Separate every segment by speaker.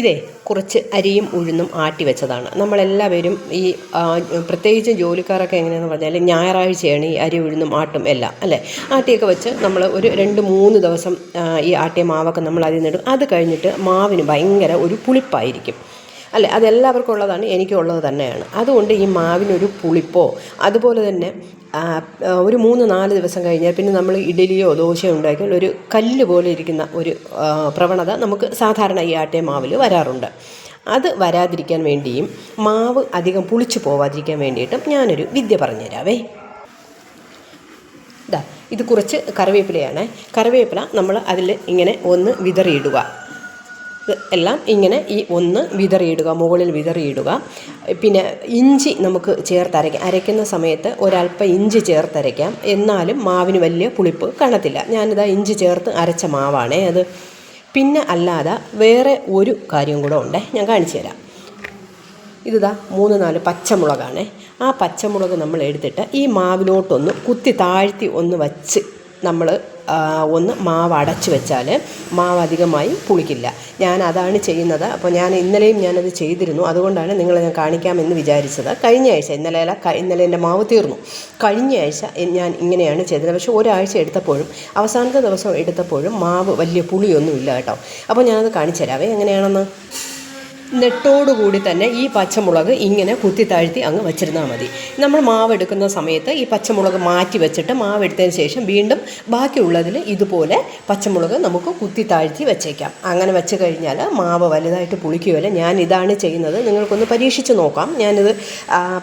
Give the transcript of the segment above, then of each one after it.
Speaker 1: ഇതേ കുറച്ച് അരിയും ഉഴുന്നും ആട്ടി വെച്ചതാണ്. നമ്മളെല്ലാവരും ഈ പ്രത്യേകിച്ചും ജോലിക്കാരൊക്കെ എങ്ങനെയാണെന്ന് പറഞ്ഞാൽ ഞായറാഴ്ചയാണ് ഈ അരി ഉഴുന്നും ആട്ടും എല്ലാം അല്ലേ? ആട്ടിയൊക്കെ വെച്ച് നമ്മൾ ഒരു രണ്ട് മൂന്ന് ദിവസം ഈ ആട്ടിയ മാവൊക്കെ നമ്മൾ അതിൽ നിന്നിടും. അത് കഴിഞ്ഞിട്ട് മാവിന് ഭയങ്കര ഒരു പുളിപ്പായിരിക്കും. അല്ലേ? അതെല്ലാവർക്കും ഉള്ളതാണ് എനിക്കും ഉള്ളത് തന്നെയാണ്. അതുകൊണ്ട് ഈ മാവിനൊരു പുളിപ്പോ അതുപോലെ തന്നെ ഒരു മൂന്ന് നാല് ദിവസം കഴിഞ്ഞാൽ പിന്നെ നമ്മൾ ഇഡലിയോ ദോശയോ ഉണ്ടാക്കിയാൽ ഒരു കല്ല് പോലെ ഇരിക്കുന്ന ഒരു പ്രവണത നമുക്ക് സാധാരണ ഈ ആട്ടിയ മാവിൽ വരാറുണ്ട്. അത് വരാതിരിക്കാൻ വേണ്ടിയും മാവ് അധികം പുളിച്ചു പോവാതിരിക്കാൻ വേണ്ടിയിട്ടും ഞാനൊരു വിദ്യ പറഞ്ഞുതരാവേ. ഇതാ ഇത് കുറച്ച് കറിവേപ്പിലയാണ്. കറിവേപ്പില നമ്മൾ അതിൽ ഇങ്ങനെ ഒന്ന് വിതറിയിടുക. എല്ലാം ഇങ്ങനെ ഈ ഒന്ന് വിതറിയിടുക മുകളിൽ വിതറിയിടുക. പിന്നെ ഇഞ്ചി നമുക്ക് ചേർത്തരയ്ക്കാം അരയ്ക്കുന്ന സമയത്ത് ഒരല്പം ഇഞ്ചി ചേർത്തരയ്ക്കാം എന്നാലും മാവിന് വലിയ പുളിപ്പ് കാണത്തില്ല. ഞാനിതാ ഇഞ്ചി ചേർത്ത് അരച്ച മാവാണേ അത്. പിന്നെ അല്ലാതെ വേറെ ഒരു കാര്യം കൂടെ ഉണ്ട്. ഞാൻ കാണിച്ചു തരാം. ഇതാ മൂന്ന് നാല് പച്ചമുളകാണ്. ആ പച്ചമുളക് നമ്മൾ എടുത്തിട്ട് ഈ മാവിലോട്ടൊന്ന് കുത്തി താഴ്ത്തി ഒന്ന് വച്ച് നമ്മൾ ഒന്ന് മാവ് അടച്ച് വെച്ചാൽ മാവ് അധികമായി പുളിക്കില്ല. ഞാൻ അതാണ് ചെയ്യുന്നത്. അപ്പോൾ ഞാൻ ഇന്നലെയും ഞാനത് ചെയ്തിരുന്നു. അതുകൊണ്ടാണ് നിങ്ങളെ ഞാൻ കാണിക്കാമെന്ന് വിചാരിച്ചത്. കഴിഞ്ഞ ആഴ്ച ഇന്നലെ ഇന്നലെ എന്റെ മാവ് തീർന്നു. കഴിഞ്ഞ ആഴ്ച ഞാൻ ഇങ്ങനെയാണ് ചെയ്തത്. പക്ഷേ ഒരാഴ്ച എടുത്തപ്പോഴും അവസാനത്തെ ദിവസം എടുത്തപ്പോഴും മാവ് വലിയ പുളിയൊന്നും ഇല്ല കേട്ടോ. അപ്പോൾ ഞാനത് കാണിച്ചു തരാവേ എങ്ങനെയാണെന്ന്? നെട്ടോടുകൂടി തന്നെ ഈ പച്ചമുളക് ഇങ്ങനെ കുത്തി താഴ്ത്തി അങ്ങ് വെച്ചിരുന്നാൽ മതി. നമ്മൾ മാവ് എടുക്കുന്ന സമയത്ത് ഈ പച്ചമുളക് മാറ്റി വെച്ചിട്ട് മാവ് എടുത്തതിന് ശേഷം വീണ്ടും ബാക്കിയുള്ളതിൽ ഇതുപോലെ പച്ചമുളക് നമുക്ക് കുത്തി താഴ്ത്തി വെച്ചേക്കാം. അങ്ങനെ വെച്ച് കഴിഞ്ഞാൽ മാവ് വലുതായിട്ട് പുളിക്കുകയില്ല. ഞാൻ ഇതാണ് ചെയ്യുന്നത്. നിങ്ങൾക്കൊന്ന് പരീക്ഷിച്ച് നോക്കാം. ഞാനിത്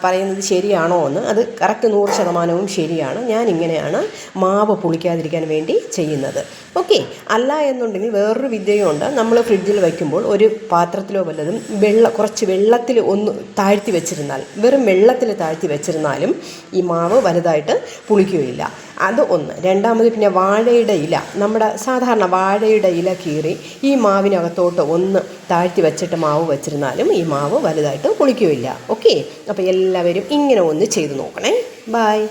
Speaker 1: പറയുന്നത് ശരിയാണോ എന്ന്. അത് കറക്റ്റ് നൂറ് ശതമാനവും ശരിയാണ്. ഞാൻ ഇങ്ങനെയാണ് മാവ് പുളിക്കാതിരിക്കാൻ വേണ്ടി ചെയ്യുന്നത്. ഓക്കെ. അല്ല എന്നുണ്ടെങ്കിൽ വേറൊരു വിദ്യയുണ്ട്. നമ്മൾ ഫ്രിഡ്ജിൽ വയ്ക്കുമ്പോൾ ഒരു പാത്രത്തിലോ വല്ലതും വെള്ള കുറച്ച് വെള്ളത്തിൽ ഒന്ന് താഴ്ത്തി വെച്ചിരുന്നാൽ വെറും വെള്ളത്തിൽ താഴ്ത്തി വെച്ചിരുന്നാലും ഈ മാവ് വലുതായിട്ട് പുളിക്കുകയില്ല. അത് ഒന്ന്. രണ്ടാമത് പിന്നെ വാഴയുടെ ഇല. നമ്മുടെ സാധാരണ വാഴയുടെ ഇല കീറി ഈ മാവിനകത്തോട്ട് ഒന്ന് താഴ്ത്തി വെച്ചിട്ട് മാവ് വെച്ചിരുന്നാലും ഈ മാവ് വലുതായിട്ട് പുളിക്കുകയില്ല. ഓക്കെ? അപ്പോൾ എല്ലാവരും ഇങ്ങനെ ഒന്ന് ചെയ്ത് നോക്കണേ. ബായ്